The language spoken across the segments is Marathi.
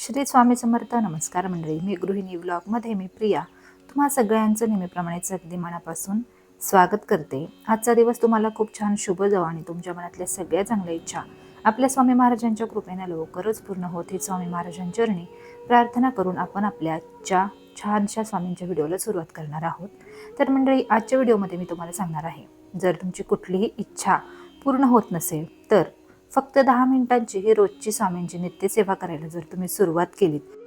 श्री स्वामी समर्थ. नमस्कार मंडळी. मी गृहिणी ब्लॉगमध्ये मी प्रिया. तुम्हा सगळ्यांचं नेहमीप्रमाणेच अगदी मनापासून स्वागत करते. आजचा दिवस तुम्हाला खूप छान शुभ जावं आणि तुमच्या मनातल्या सगळ्या चांगल्या इच्छा आपल्या स्वामी महाराजांच्या कृपेने लवकरच पूर्ण होत ही स्वामी महाराजांचरणी प्रार्थना करून आपण आपल्याच्या छानशा स्वामींच्या व्हिडिओला सुरुवात करणार आहोत. तर मंडळी आजच्या व्हिडिओमध्ये मी तुम्हाला सांगणार आहे. जर तुमची कुठलीही इच्छा पूर्ण होत नसेल तर फक्त दहा मिनिटांची ही रोजची स्वामींची नित्यसेवा करायला जर तुम्ही सुरुवात केलीत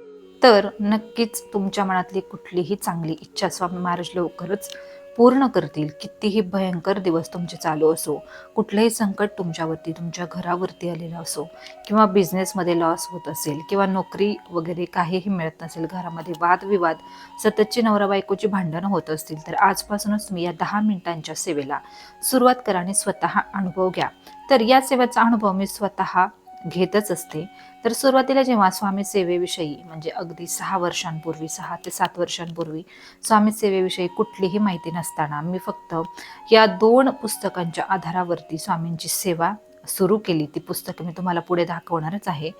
तर नक्कीच तुमच्या मनातली कुठलीही चांगली इच्छा स्वामी महाराज लवकरच पूर्ण करतील. कितीही भयंकर दिवस तुमचे चालू असो कुठलंही संकट तुमच्यावरती तुमच्या घरावरती आलेलं असो किंवा बिझनेसमध्ये लॉस होत असेल किंवा नोकरी वगैरे काहीही मिळत नसेल घरामध्ये वादविवाद सततची नवरा बायकोची भांडणं होत असतील तर आजपासूनच तुम्ही या दहा मिनिटांच्या सेवेला सुरुवात करा आणि स्वतः अनुभव घ्या. तर या सेवेचा अनुभव मी स्वतः घेतच असते. तर सुरुवातीला जेव्हा स्वामी सेवेविषयी म्हणजे अगदी सहा वर्षांपूर्वी सहा ते सात वर्षांपूर्वी स्वामी सेवेविषयी कुठलीही माहिती नसताना मी फक्त या दोन पुस्तकांच्या आधारावरती स्वामींची सेवा सुरू केली ती पुस्तकं मी तुम्हाला पुढे दाखवणारच आहे.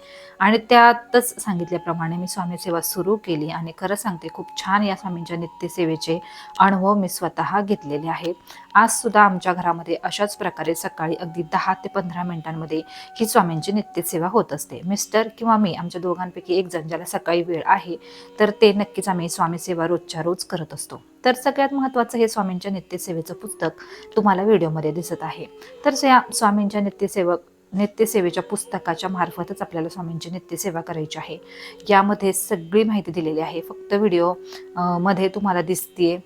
आणि त्यातच सांगितल्याप्रमाणे मी स्वामीसेवा सुरू केली आणि खरं सांगते खूप छान या स्वामींच्या नित्यसेवेचे अनुभव मी स्वतः घेतलेले आहेत आजसुद्धा आमच्या घरामध्ये अशाच प्रकारे सकाळी अगदी दहा ते पंधरा मिनिटांमध्ये ही स्वामींची नित्यसेवा होत असते. मिस्टर किंवा मी आमच्या दोघांपैकी एक जण ज्याला सकाळी वेळ आहे तर ते नक्कीच आम्ही स्वामीसेवा रोजच्या रोज करत असतो. तर सगळ्यात महत्त्वाचं हे स्वामींच्या नित्यसेवेचं पुस्तक तुम्हाला व्हिडिओमध्ये दिसत आहे. तर या स्वामींच्या नित्यसेवक नित्यसेवेच्या पुस्तकाच्या मार्फतच आपल्याला स्वामींची नित्यसेवा करायची आहे. यामध्ये सगळी माहिती दिलेली आहे. फक्त व्हिडिओमध्ये तुम्हाला दिसते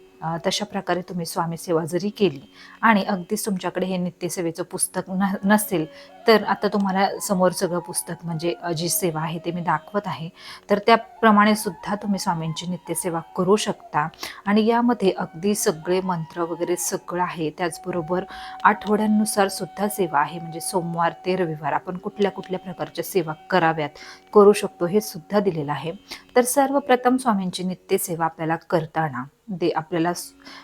तशा प्रकारे तुम्ही स्वामी सेवा जरी केली आणि अगदीच तुमच्याकडे हे नित्यसेवेचं पुस्तक न नसेल तर आता तुम्हाला समोर सगळं पुस्तक म्हणजे जी सेवा आहे ते मी दाखवत आहे. तर त्याप्रमाणे सुद्धा तुम्ही स्वामींची नित्यसेवा करू शकता. आणि यामध्ये अगदी सगळे मंत्र वगैरे सगळं आहे. त्याचबरोबर आठवड्यांनुसार सुद्धा सेवा आहे. म्हणजे सोमवार ते रविवार आपण कुठल्या कुठल्या प्रकारच्या सेवा कराव्यात करू शकतो हे सुद्धा दिलेलं आहे. तर सर्वप्रथम स्वामींची नित्यसेवा आपल्याला करताना दे आपल्याला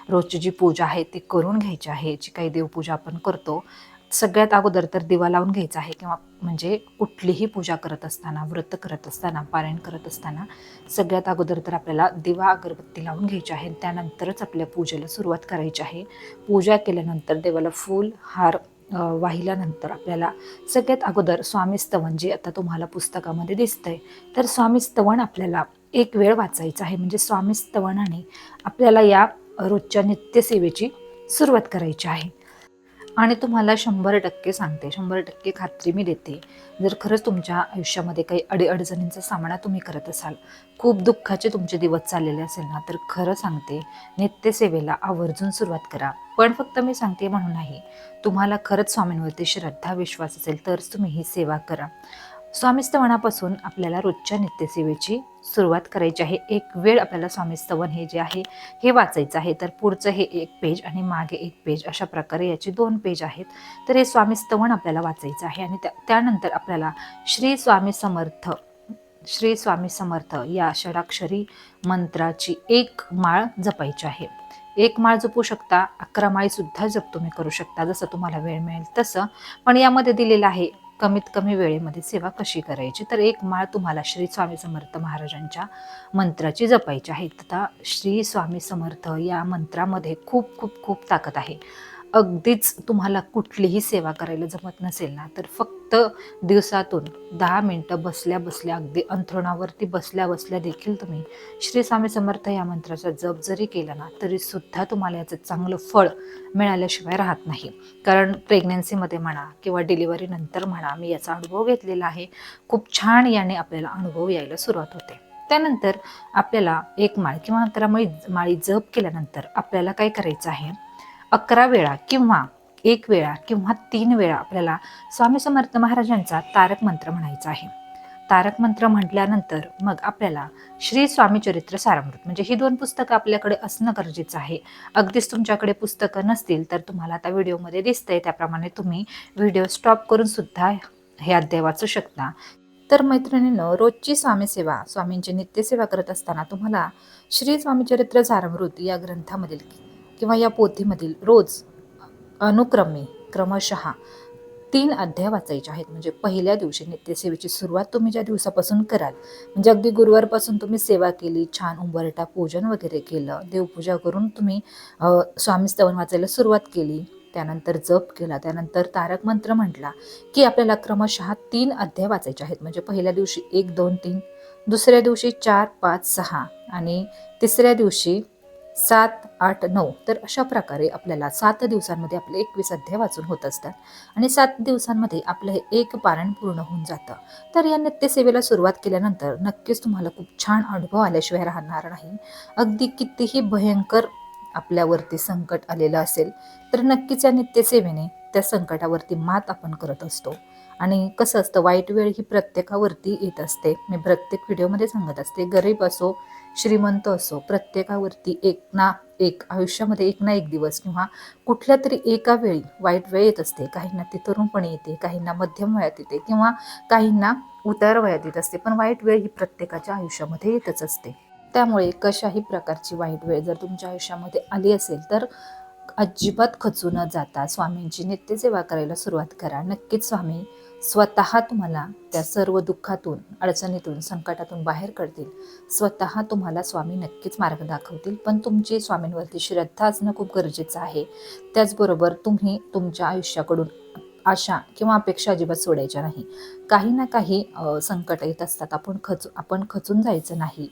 रोजची जी पूजा आहे ती करून घ्यायची आहे जी काही देवपूजा आपण करतो सगळ्यात अगोदर तर दिवा लावून घ्यायचा आहे किंवा म्हणजे कुठलीही पूजा करत असताना व्रत करत असताना पारायण करत असताना सगळ्यात अगोदर तर आपल्याला दिवा अगरबत्ती लावून घ्यायची आहे त्यानंतरच आपल्या पूजेला सुरुवात करायची आहे. पूजा केल्यानंतर देवाला फूल हार वाहिल्यानंतर आपल्याला सगळ्यात अगोदर स्वामी स्तवन जे आता तुम्हाला पुस्तकामध्ये दिसतंय तर स्वामी स्तवन आपल्याला एक वेळ वाचायचं आहे. म्हणजे स्वामी स्तवनाने आपल्याला या रोजच्या नित्यसेवेची सुरुवात करायची आहे. आणि तुम्हाला शंभर टक्के सांगते. शंभर टक्के खात्री मी देते. जर खरंच तुमच्या आयुष्यामध्ये काही अडीअडचणींचा सामना तुम्ही करत असाल खूप दुःखाचे तुमचे दिवस चाललेले असेल ना तर खरं सांगते नित्यसेवेला आवर्जून सुरुवात करा. पण फक्त मी सांगते म्हणून नाही तुम्हाला खरंच स्वामींवरती श्रद्धा विश्वास असेल तरच तुम्ही ही सेवा करा. स्वामीस्तवनापासून आपल्याला रोजच्या नित्यसेवेची सुरुवात करायची आहे. एक वेळ आपल्याला स्वामीस्तवन हे जे आहे हे वाचायचं आहे. तर पुढचं हे एक पेज आणि मागे एक पेज अशा प्रकारे याचे दोन पेज आहेत. तर हे स्वामीस्तवन आपल्याला वाचायचं आहे आणि त्या त्यानंतर आपल्याला श्री स्वामी समर्थ श्री स्वामी समर्थ या षडाक्षरी मंत्राची एक माळ जपायची आहे. एक माळ जपू शकता अकरा माळीसुद्धा जप तुम्ही करू शकता जसं तुम्हाला वेळ मिळेल तसं. पण यामध्ये दिलेलं आहे कमीत कमी वेळेमध्ये सेवा कशी करायची? तर एक माळ तुम्हाला श्री स्वामी समर्थ महाराजांच्या मंत्राची जपायची आहे. तथा श्री स्वामी समर्थ या मंत्रामध्ये खूप खूप खूप ताकद आहे. अगदीच तुम्हाला कुठलीही सेवा करायला जमत नसेल ना तर फक्त दिवसातून दहा मिनटं बसल्या बसल्या अगदी अंथरुणावरती बसल्या बसल्या देखील तुम्ही श्री स्वामी समर्थ या मंत्राचा जप जरी केला ना तरी सुद्धा तुम्हाला याचं चांगलं फळ मिळाल्याशिवाय राहत नाही. कारण प्रेग्नन्सीमध्ये म्हणा किंवा डिलिव्हरी नंतर म्हणा मी याचा अनुभव घेतलेला आहे. खूप छान याने आपल्याला अनुभव यायला सुरुवात होते. त्यानंतर आपल्याला एक माळ किंवा अकरा माळी जप केल्यानंतर आपल्याला काय करायचं आहे? अकरा वेळा किंवा एक वेळा किंवा तीन वेळा आपल्याला स्वामी समर्थ महाराजांचा तारक मंत्र म्हणायचा आहे. तारक मंत्र म्हटल्यानंतर मग आपल्याला श्री स्वामी चरित्र सारामृत म्हणजे ही दोन पुस्तकं आपल्याकडे असणं गरजेचं आहे. अगदीच तुमच्याकडे पुस्तकं नसतील तर तुम्हाला आता व्हिडिओमध्ये दिसतंय त्याप्रमाणे तुम्ही व्हिडिओ स्टॉप करून सुद्धा हे अध्याय वाचू शकता. तर मैत्रिणीनं रोजची स्वामीसेवा स्वामींची नित्यसेवा करत असताना तुम्हाला श्री स्वामी चरित्र सारामृत या ग्रंथामधील किंवा या पोथीमधील रोज अनुक्रमे क्रमशः तीन अध्याय वाचायचे आहेत. म्हणजे पहिल्या दिवशी नित्यसेवेची सुरुवात तुम्ही ज्या दिवसापासून कराल म्हणजे अगदी गुरुवारपासून तुम्ही सेवा केली छान उंबरटा पूजन वगैरे केलं देवपूजा करून तुम्ही स्वामीस्तवन स्वामी स्तवन वाचायला सुरुवात केली त्यानंतर जप केला त्यानंतर तारक मंत्र म्हटला की आपल्याला क्रमशः तीन अध्याय वाचायचे आहेत. म्हणजे पहिल्या दिवशी एक दोन तीन दुसऱ्या दिवशी चार पाच सहा आणि तिसऱ्या दिवशी सात आठ नऊ. तर अशा प्रकारे आपल्याला सात दिवसांमध्ये आपले एकवीस अध्याय वाचून होत असतात. आणि सात दिवसांमध्ये आपलं हे एक पारण पूर्ण होऊन जातं. तर या नित्यसेवेला सुरुवात केल्यानंतर नक्कीच तुम्हाला खूप छान अनुभव आल्याशिवाय राहणार नाही. अगदी कितीही भयंकर आपल्यावरती संकट आलेलं असेल तर नक्कीच या नित्यसेवेने त्या संकटावरती मात आपण करत असतो. आणि कसं असतं वाईट वेळ ही प्रत्येकावरती येत असते. मी प्रत्येक व्हिडिओमध्ये सांगत असते गरीब असो श्रीमंत असो प्रत्येकावरती एक ना एक आयुष्यामध्ये एक ना एक दिवस किंवा कुठल्या तरी एका वेळी वाईट वेळ येत असते. काहींना ती तरुणपणी येते काहींना मध्यम वयात येते किंवा काहींना उतार वयात येत असते. पण वाईट वेळ ही प्रत्येकाच्या आयुष्यामध्ये येतच असते. त्यामुळे कशाही प्रकारची वाईट वेळ जर तुमच्या आयुष्यामध्ये आली असेल तर अजिबात खचू न जाता स्वामींची नित्यसेवा करायला सुरुवात करा. नक्कीच स्वामी स्वतः तुम्हाला त्या सर्व दुःखातून अडचणीतून संकटातून बाहेर काढतील. स्वतः तुम्हाला स्वामी नक्कीच मार्ग दाखवतील पण तुमची स्वामींवरती श्रद्धा असणं खूप गरजेचं आहे. त्याचबरोबर तुम्ही तुमच्या आयुष्याकडून आशा किंवा अपेक्षा अजिबात सोडायच्या नाही. काही ना काही संकट येत असतात. आपण खचू आपण खचून जायचं नाही.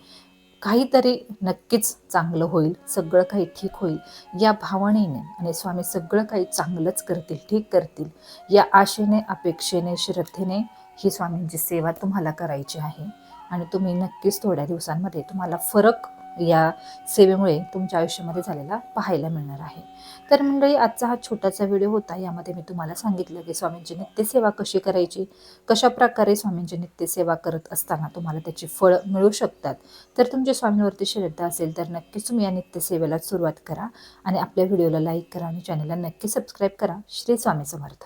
काहीतरी नक्कीच चांगलं होईल सगळं काही ठीक होईल. या भावनेने आणि स्वामी सगळं काही चांगलंच करतील ठीक करतील. या आशेने अपेक्षेने श्रद्धेने ही स्वामींची सेवा तुम्हाला करायची आहे. आणि तुम्ही नक्कीच थोड्या दिवसांमध्ये तुम्हाला फरक या सेवेमुळे तुमच्या आयुष्यामध्ये झालेला पाहायला मिळणार आहे. तर मंडळी आजचा हा छोटासा व्हिडिओ होता. यामध्ये मी तुम्हाला सांगितलं की स्वामींची नित्यसेवा कशी करायची कशा प्रकारे स्वामींची नित्यसेवा करत असताना तुम्हाला त्याची फळ मिळू शकतात. तर तुमच्या स्वामींवरती श्रद्धा असेल तर नक्कीच तुम्ही या नित्यसेवेला सुरुवात करा आणि आपल्या व्हिडिओला लाईक करा आणि चॅनलला नक्की सबस्क्राईब करा. श्री स्वामी समर्थ.